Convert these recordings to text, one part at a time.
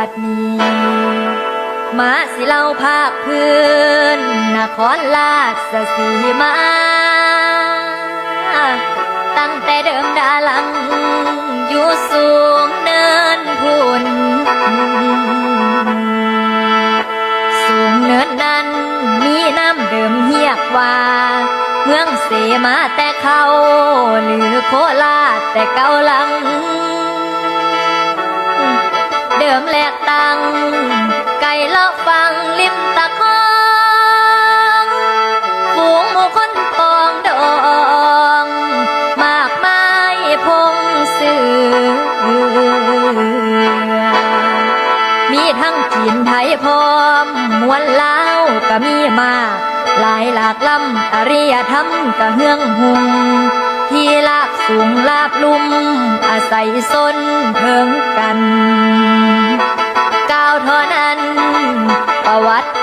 บัดนี้ มาสิเล่าภาคพื้นนครราชสีมา ตั้งแต่เดิมดาลัง อยู่สูงเนินพุ่นสูงเนินนั้นมีน้ำเดิมเฮียกว่า เมืองเสมาแต่เขาหรือโคราชแต่เกาลัง เดิมแลกตัง ไก่เลาะฟังริมตะคองฝูงหมูคนปองดอง มากมายพงเสือมีทั้งจีนไทยพร้อมมวลลาวก็มีมา หลายหลากลำอริยธรรมก็เฮืองหุงที่ลาบสูงลาบลุ่มอาศัยซนเพิงกัน ป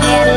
together.